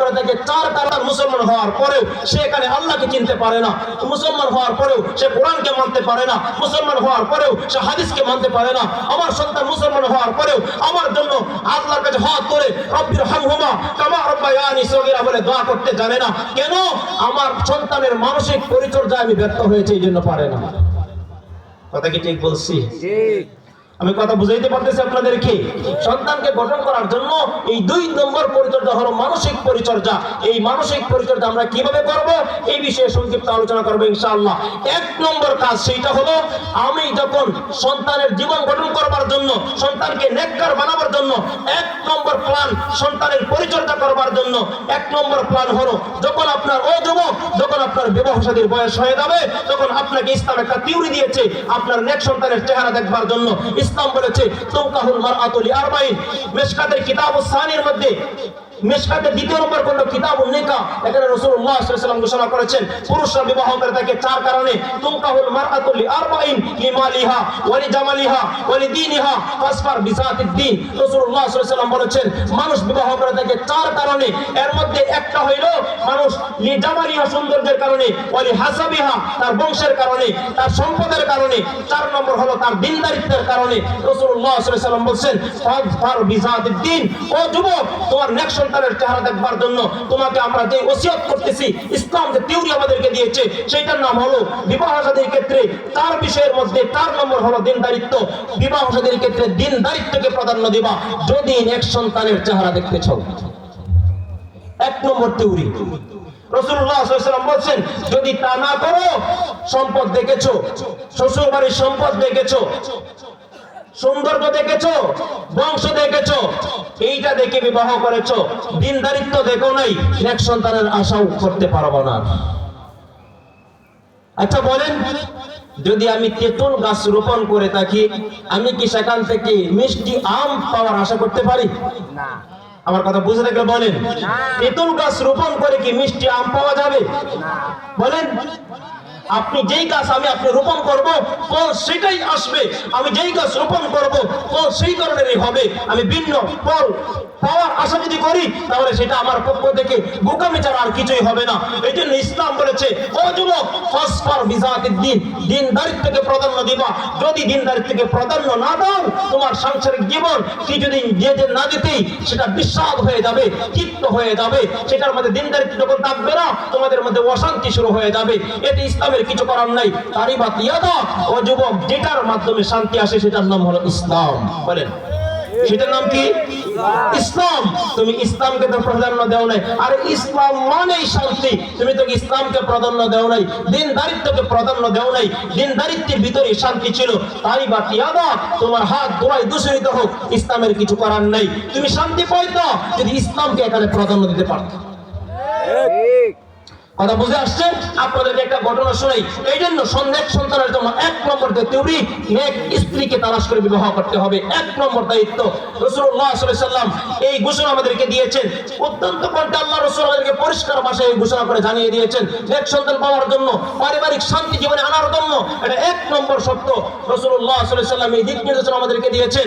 করে থাকে চার কারণ মুসলমান হওয়ার পরেও সে এখানে আল্লাহকে চিনতে পারে না। মুসলমান হওয়ার পরেও সে কোরআনকে মানতে পারে না। মুসলমান হওয়ার পরেও সে হাদিসকে মানতে পারে না। আমার সন্তান মুসলমান হওয়ার পরেও আমার জন্য আল্লাহর কাছে হাত ধরে রব্বির হামহুমা কামা রব্বায়ানি সগীরা বলে দোয়া করতে জানে না। কেন? আমার সন্তানের মানসিক পরিচর্যা আমি ব্যর্থ হয়েছে, এই জন্য পারে না। কথা কি ঠিক বলছি? আমি কথা বুঝাইতে পারতেছি আপনাদেরকে। সন্তানকে গঠন করার জন্য এই দুই নম্বর পরিচর্যা হলো মানসিক পরিচর্যা। এই মানসিক পরিচর্যা আমরা কীভাবে করব? এই বিষয়ে সংক্ষিপ্ত আলোচনা করব ইনশাআল্লাহ। এক নম্বর কাজ সেইটা হলো, আমি যখন সন্তানের জীবন গঠন করবার জন্য, সন্তানকে নেককার বানাবার জন্য, এক নম্বর প্ল্যান সন্তানের পরিচর্যা করবার জন্য, এক নম্বর প্ল্যান হলো, যখন আপনার ও যুবক যখন আপনার বিবাহ শাদীর বয়স হয়ে যাবে, তখন আপনাকে ইসলাম একটা তিউরি দিয়েছে, আপনার নেক সন্তানের চেহারা দেখবার জন্য। ইসলাম বলেছে তৌকাহুল মারআতুলি আরবাইন। মেশকাতের কিতাব সানির মধ্যে মেশকাতের দ্বিতীয় নম্বর কোন কিতাব নিকা এখানে রাসূলুল্লাহ সাল্লাল্লাহু আলাইহি ঘোষণা করেছেন, পুরুষরা বিবাহ করে থাকে চার কারণে। তুমকাহুল মারআতুলি আরবাইন লিমালিহা লিদীনিহা, ফাসফার রাসূলুল্লাহ সাল্লাল্লাহু আলাইহি বলেছেন, মানুষ বিবাহ করে থাকে চার কারণে। এর মধ্যে একটা মানুষ লিজামালিহা সৌন্দর্যের কারণে ওয়া লিহাসাবিহা, তার বংশের কারণে, তার সম্পদের কারণে। চার নম্বর হলো তার দিনদারিত্বের কারণে। রাসূলুল্লাহ সাল্লাল্লাহু আলাইহি বলেন ফাসফার ও যুবক, তোমার সন্তানের চেহারা দেখবার জন্য তোমাকে আমরা যে ওসিয়ত করতেছি, ইসলাম যে থিওরি আমাদেরকে দিয়েছে, সেইটার নাম হলো বিবাহ শাদীর ক্ষেত্রে চার বিষয়ের মধ্যে চার নম্বর হলো দিনদারিত্ব বিবাহ শাদীর ক্ষেত্রে দিনদারিত্বকে প্রাধান্য দিবা যদি এক সন্তানের চেহারা দেখতে চাও। এক নম্বর থিওরি রসুল্লাহ বলছেন, যদি তা না করো, সম্পদ দেখেছ শ্বশুর বাড়ির সম্পদ দেখেছ, সৌন্দর্য দেখেছ, বংশ দেখেছ এইটা দেখে বিবাহ করেছ। দিনদারিত্ব দেখো নাই এক সন্তানের আশাও করতে পারব না। আচ্ছা বলেন যদি আমি তেঁতুল গাছ রোপণ করে থাকি আমি কি সেখান থেকে মিষ্টি আম পাওয়ার আশা করতে পারি? না। আমার কথা বুঝে থাকলে বলেন তেঁতুল গাছ রোপণ করে কি মিষ্টি আম পাওয়া যাবে? বলেন আপনি যেই গাছ আমি আপনি রোপণ করব ফল সেটাই আসবে। আমি যেই গাছ রোপণ করব ফল সেই ধরনেরই হবে। আমি ভিন্ন ফল পাওয়ার আশা যদি করি, তাহলে সেটা আমার পক্ষ থেকে বোকামি ছাড়া আর কিছুই হবে না। এই জন্য ইসলাম বলেছে, ও যুবক, ফসফর বিজাতির দিন দিন দারিত্বকে প্রাধান্য দিবা। যদি দিন দারিত্বকে প্রাধান্য না দাও, তোমার সাংসারিক জীবন কিছুদিন যেতে না যেতেই সেটা বিস্বাদ হয়ে যাবে চিত্ত হয়ে যাবে। সেটার মধ্যে দিন দারিত্ব যখন থাকবে না, তোমাদের মধ্যে অশান্তি শুরু হয়ে যাবে। এটি ইসলামের কিছু করার নাই। তারই বাত ইয়াদা, ও যুবক, যেটার মাধ্যমে শান্তি আসে, সেটার নাম হলো ইসলাম। বলেন সেটার নাম কি? ইসলাম। তুমি ইসলামকে তো প্রাধান্য দেও নাই। আর ইসলাম মানেই শান্তি। তুমি তো ইসলামকে প্রাধান্য দেও নাই। দিন দারিত্বকে প্রাধান্য দেও নাই। দিন দারিত্বের ভিতরে শান্তি ছিল। তাই বা তিয়াদা তোমার হাত দোয়াই দূষিত হোক। ইসলামের কিছু করার নাই। তুমি শান্তি পাইতো যদি ইসলামকে এখানে প্রাধান্য দিতে পারতো। ঠিক। কথা বুঝে আসছে? আপনাদেরকে একটা ঘটনা শোনাই। এই জন্য সন্দেহ সন্তানের জন্য এক নম্বর থিওরি নেক স্ত্রীকে তালাশ করে বিবাহ করতে হবে। এক নম্বর দায়িত্ব রসুল্লাহ সাল্লাম এই ঘোষণা আমাদেরকে দিয়েছেন। অত্যন্ত আল্লাহ রসুল আমাদেরকে পরিষ্কার ভাষায় এই ঘোষণা করে জানিয়ে দিয়েছেন। নেক সন্তান পাওয়ার জন্য, পারিবারিক শান্তি জীবনে আনার জন্য এটা এক নম্বর সত্য রসুল্লাহ সাল্লাম এই দিক নির্দেশনা আমাদেরকে দিয়েছেন।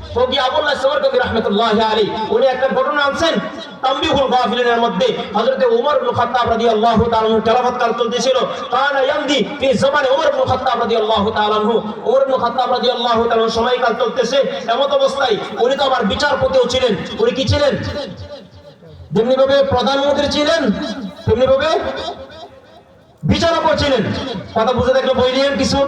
ফকি আবুল্লাহ রাহমাতুল্লাহ আলাইহি, উনি একটা ঘটনা আনছেন, তাম্বিহুল গাফিলিনের মধ্যে। হযরতে ওমর ইবনে খাত্তাব রাদিয়াল্লাহু তাআলা তেলাওয়াত কাল কানা ইয়ামদি ফি জামানে ওমর ইবনে খাত্তাব রাদিয়াল্লাহু তাআলা ওমর ইবনে খাত্তাব রাদিয়াল্লাহু তাআলা সময়কাল চলতেছে, এমত অবস্থায় উনি তো আবার বিচারপতিও ছিলেন। উনি কি ছিলেন? যেমনি ভাবে প্রধানমন্ত্রী ছিলেন, তেমনি ভাবে বিচারকও ছিলেন। কথা বুঝে দেখলে বই নিয়েন কিছু।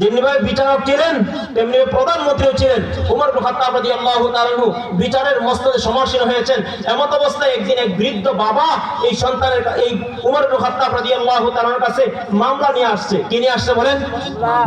যেমনি বিচারক ছিলেন তেমনি প্রধানমন্ত্রীও ছিলেন। উমর ইবনে খাত্তাব রাদিয়াল্লাহু বিচারের মস্তদে সমাসীন হয়েছেন। এমত অবস্থায় একদিন এক বৃদ্ধ বাবা এই সন্তানের এই উমর ইবনে খাত্তাব রাদিয়াল্লাহু কাছে মামলা নিয়ে আসছে। কি নিয়ে আসছে বলেন?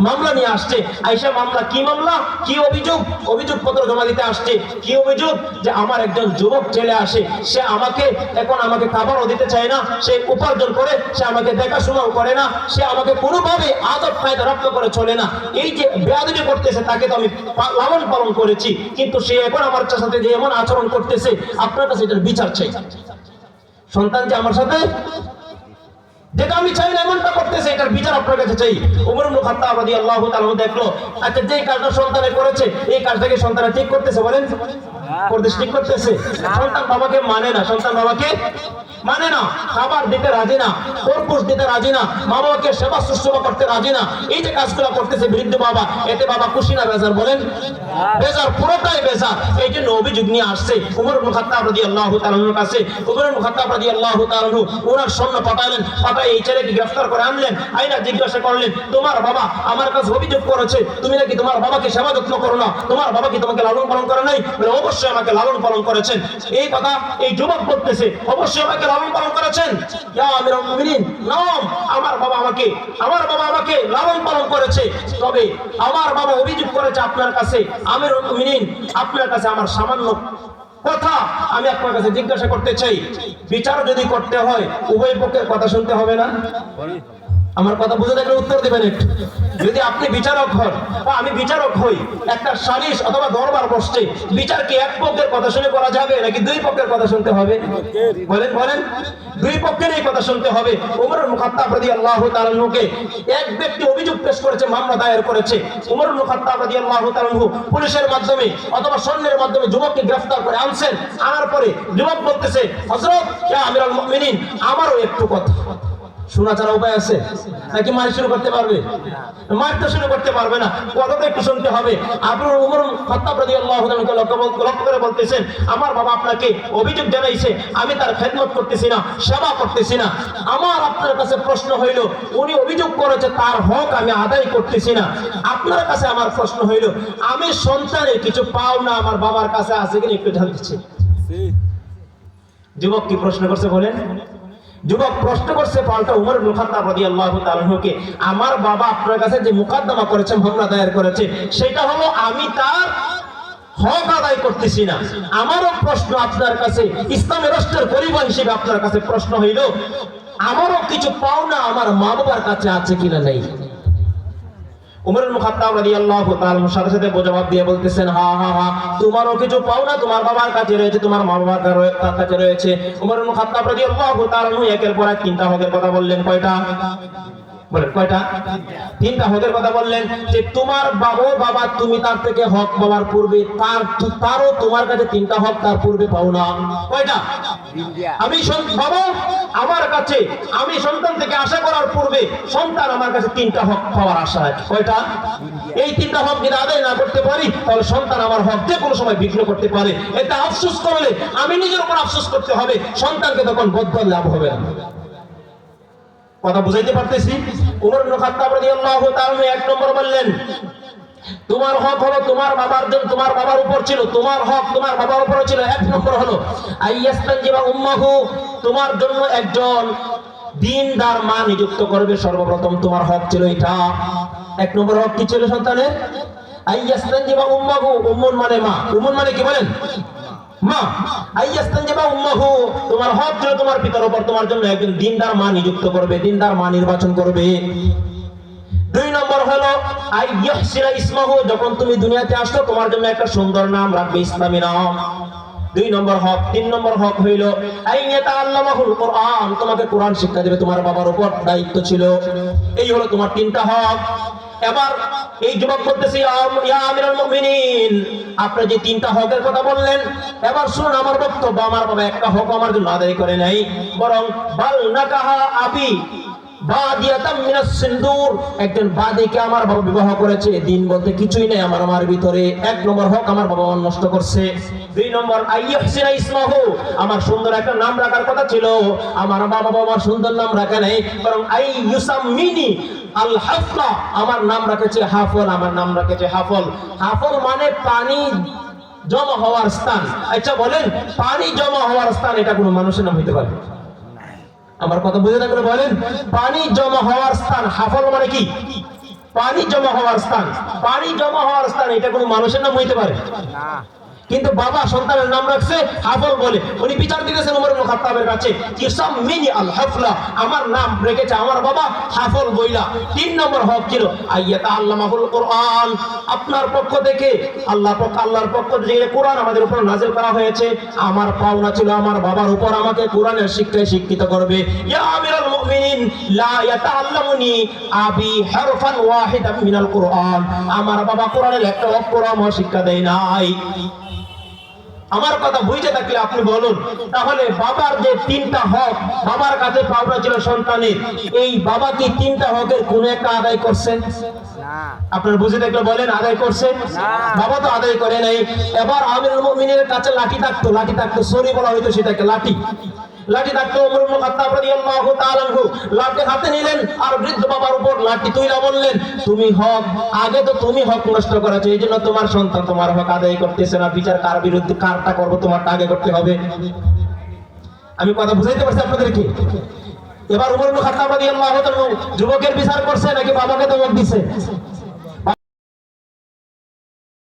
মামলা নিয়ে আসছে। আইসা মামলা কি মামলা? কি অভিযোগ? অভিযোগ পত্র জমা দিতে আসছে। কি অভিযোগ? যে আমার একজন যুবক ছেলে আসে। সে আমাকে এখন আমাকে খাবারও দিতে চায় না। সে উপার্জন করে সে আমাকে দেখাশোনাও করে না। সে আমাকে কোনোভাবে আদব কায়দা রপ্ত করে চলে না। এই যে বেয়াদবি করতেছে, তাকে তো আমি লালন পালন করেছি, কিন্তু সে এখন আমার সাথে যে এমন আচরণ করতেছে, আপনার কাছে এটার বিচার চাই। সন্তান যে আমার সাথে, যেটা আমি চাই না, এমনটা করতেছে, এটার বিচার আপনার কাছে চাই। উমর দেখল আচ্ছা যেই কাজটা সন্তানে করেছে, এই কাজটাকে সন্তানে ঠিক করতেছে বলেন। করতেছে করতেছে? সন্তান বাবাকে মানে না সন্তান বাবাকে মানে না। খাবার দিতে রাজি না কর্পুস দিতে রাজি না মা বাবাকে সেবা শুশ্রূষা করতে রাজি না। এই যে কাজগুলো করতেছে বৃদ্ধ বাবা এতে বাবা খুশি না বেজার বলেন? বেজার পুরোটাই বেজার। এই জন্য অভিযোগ নিয়ে আসছে উমর ইবনে খাত্তাব রাদিয়াল্লাহু তাআলার কাছে উমর ইবনে খাত্তাব রাদিয়াল্লাহু তাআলা ওনার সৈন্য পাঠালেন। পাঠায় এই ছেলেকে গ্রেফতার করে আনলেন আইনা জিজ্ঞাসা করলেন তোমার বাবা আমার কাছে অভিযোগ করেছে তুমি নাকি তোমার বাবাকে সেবা যত্ন করো না? তোমার বাবা কি তোমাকে লালন পালন করে নাই? বলে, অবশ্যই আমাকে লালন পালন করেছেন। এই কথা এই যুবক বলতেছে, অবশ্যই আমাকে লালন পালন করেছেন। আমার বাবা আমাকে, আমার বাবা আমাকে লালন পালন করেছে। তবে আমার বাবা অভিযোগ করেছে আপনার কাছে, আমিরুল মুমিনিন, আপনার কাছে আমার সামান্য কথা আমি আপনার কাছে জিজ্ঞাসা করতে চাই। বিচার যদি করতে হয়, উভয় পক্ষের কথা শুনতে হবে না? আমার কথা বুঝে থাকলে উত্তর দেবেন একটু। যদি আপনি বিচারক হন, বা আমি বিচারক হই, একটা সালিশ অথবা দরবার বসছে, বিচার কি এক পক্ষের কথা শুনে করা যাবে, নাকি দুই পক্ষের কথা শুনতে হবে? বলেন বলেন। দুই পক্ষের এই কথা শুনতে হবে। উমরুল মুখাত্তাব রাদিয়াল্লাহু তাআলা নুকে এক ব্যক্তি অভিযোগ পেশ করেছে, মামলা দায়ের করেছে। উমরুল মুখাত্তাব রাদিয়াল্লাহু তাআলা পুলিশের মাধ্যমে অথবা সৈন্যের মাধ্যমে যুবককে গ্রেফতার করে আনছেন। আনার পরে যুবক বলতেছে, হযরত ইয়া আমিরুল মুমিনিন, আমারও একটু কথা। শোনা ছাড়া উপায় আছে? নাকি মার শুরু করতে পারবে? মারতে শুরু করতে পারবে না। কথা তো একটু শুনতে হবে। আপনার উমর খত্তাব রাদিয়াল্লাহু তাআলাকে লক্ষ্য করে বলতেছেন আমার বাবা আপনাকে অভিযোগ জানাইছে। আমি তার খেদমত করতেছি না সেবা করতেছি না। আমার আপনার কাছে প্রশ্ন হইল উনি অভিযোগ করেছে তার হক আমি আদায় করতেছি না। আপনার কাছে আমার প্রশ্ন হইল আমি সন্তানের কিছু পাও না আমার বাবার কাছে আছে কিনা একটু জানতে চাই। যুবক কি প্রশ্ন করছে বলেন? যুবক প্রশ্ন করছে পাল্টা উমর ইবনে রাদি আল্লাহ তাআলাকে আমার বাবা আপনার কাছে যে মুকদ্দমা করেছেন মামলা দায়ের করেছে, সেটা হলো আমি তার হক আদায় করতেছি না। আমারও প্রশ্ন আপনার কাছে ইসলামের রাষ্ট্রের পরিবার হিসেবে আপনার কাছে প্রশ্ন হইল, আমারও কিছু পাওনা আমার মা বাবার কাছে আছে কিনা নেই? উমর মুখাত্তাব খাত্তাব রাদিয়াল্লাহু তাআলা সাথে সাথে জবাব দিয়ে বলতেছেন, হা হা হা, তোমারও কিছু পাও না, তোমার বাবার কাছে রয়েছে, তোমার মা বাবার কাছে রয়েছে। উমরুল মুখাত্তাব খাত্তাব রাদিয়াল্লাহু তাআলা একের পর এক তিনটা হকের কথা বললেন, কয়টা? বলেন কয়টা? তিনটা। হকের কথা বললেন যে তোমার বাবা বাবা তুমি তার থেকে হক পাওয়ার পূর্বে তার তারও তোমার কাছে তিনটা হক তার পূর্বে পাও না। কয়টা? আমি বাবা আমার কাছে আমি সন্তান থেকে আশা করার পূর্বে সন্তান আমার কাছে তিনটা হক পাওয়ার আশা আছে কয়টা? এই তিনটা হক যদি আদায় না করতে পারি তাহলে সন্তান আমার হক যে কোনো সময় বিঘ্ন করতে পারে। এটা আফসোস করলে আমি নিজের উপর আফসোস করতে হবে সন্তানকে তখন বদ্ধ লাভ হবে না। কথা বুঝাইতে পারতেছি? উমর ইবনে এক নম্বর বললেন, তোমার হক হলো তোমার বাবার জন্য, তোমার বাবার উপর ছিল, তোমার হক তোমার বাবার উপর ছিল। এক নম্বর হলো, আইয়াস্তানজিবা উম্মাহু, তোমার জন্য একজন দিনদার মা নিযুক্ত করবে, সর্বপ্রথম তোমার হক ছিল এটা। এক নম্বর হক কি ছিল সন্তানের? আইয়াস্তানজিবা উম্মাহু, উম্মুন মানে মা। উম্মুন মানে কি বলেন? মা আইয়াস্তানজিবা উম্মাহু, তোমার হক তোমার পিতার উপর, তোমার জন্য একজন দিনদার মা নিযুক্ত করবে, দিনদার মা নির্বাচন করবে। দুই নম্বর হলো ইসমাহু, যখন তুমি দুনিয়াতে আসলো তোমার জন্য একটা সুন্দর নাম রাখবে ইসলামী নাম। দুই নম্বর হক, তিন নম্বর হক হইল আল্লামাহুল কোরআন, তোমাকে কোরআন শিক্ষা দেবে তোমার বাবার উপর, দায়িত্ব ছিল। এই হলো তোমার তিনটা হক। এবার এই যুবক বলতেছি আপনি যে তিনটা হকের কথা বললেন, এবার শুনুন আমার বক্তব্য। আমার বাবা একটা হক আমার জন্য আদায় করে নাই, বরং, বাল সিন্দুর। একজন বাদীকে আমার বাবা বিবাহ করেছে, দিন বলতে কিছুই নেই আমার ভিতরে। এক নম্বর হক আমার বাবা নষ্ট করছে। দুই নম্বর আমার সুন্দর একটা নাম রাখার কথা ছিল। আমার বাবা আমার সুন্দর নাম রাখে নাই, বরং আই আল হাফলা, আমার নাম রাখেছে হাফল, আমার নাম রাখেছে হাফল। হাফল মানে পানি জমা হওয়ার স্থান। আচ্ছা বলেন, পানি জমা হওয়ার স্থান এটা কোনো মানুষের নাম হইতে পারে? আমার কথা বুঝে থাকলে বলেন, পানি জমা হওয়ার স্থান, হাফল মানে কি? পানি জমা হওয়ার স্থান। পানি জমা হওয়ার স্থান, এটা কোনো মানুষের নাম হইতে পারে? কিন্তু বাবা সন্তানের নাম রাখছে হাফল বলে। উনি বিচার দিতেছেন উমর ইবনে খাত্তাবের কাছে। ইসাম্মিনি আল হাফলা, আমার নাম রেখেছে আমার বাবা হাফল বইলা। তিন নম্বর হক ছিল আইয়াতা আল্লামাহুল কোরআন। আপনার পক্ষ থেকে আল্লাহ পক্ষ আল্লাহর পক্ষ থেকে কোরআন আমাদের উপর নাজিল করা হয়েছে, আমার পাওনা ছিল আমার বাবার উপর, আমাকে কোরআনের শিক্ষায় শিক্ষিত করবে। ইয়া আমিরুল মুমিনিন, লা ইয়াতাআল্লামুনি আবি হারফান ওয়াহিদাম মিনাল কোরআন। আমার বাবা কোরআনের একটা অক্ষর আমার শিক্ষা দেয় নাই। আমার কথা বুঝতে থাকলে আপনি বলুন। তাহলে বাবার যে তিনটা হক বাবার কাছে পাওনা ছিল সন্তানের এই বাবা কি তিনটা হকের কোন একটা আদায় করছেন আপনার বুঝে দেখলে বলেন আদায় করছে? বাবা তো আদায় করে নাই। এবার আমিরুল মুমিনের কাছে লাঠি থাকতো লাঠি থাকতো সরি বলা হইতো সেটাকে লাঠি। লাঠি থাকতো ওমর ইবনে খাত্তাব রাদিয়াল্লাহু তাআলা লাঠি হাতে নিলেন আর বৃদ্ধ বাবার লাঠি বললেন, তুমি হক, আগে তো তুমি হক নষ্ট করেছ, এই জন্য তোমার সন্তান তোমার হক আদায় করতেছে না, বিচার কার বিরুদ্ধে, কারটা করব, তোমারটা আগে করতে হবে। আমি কথা বুঝাইতে পারছি আপনাদেরকে? এবার উমর ইবনে আল্লাহ যুবকের বিচার করছে নাকি বাবাকে দমক দিছে?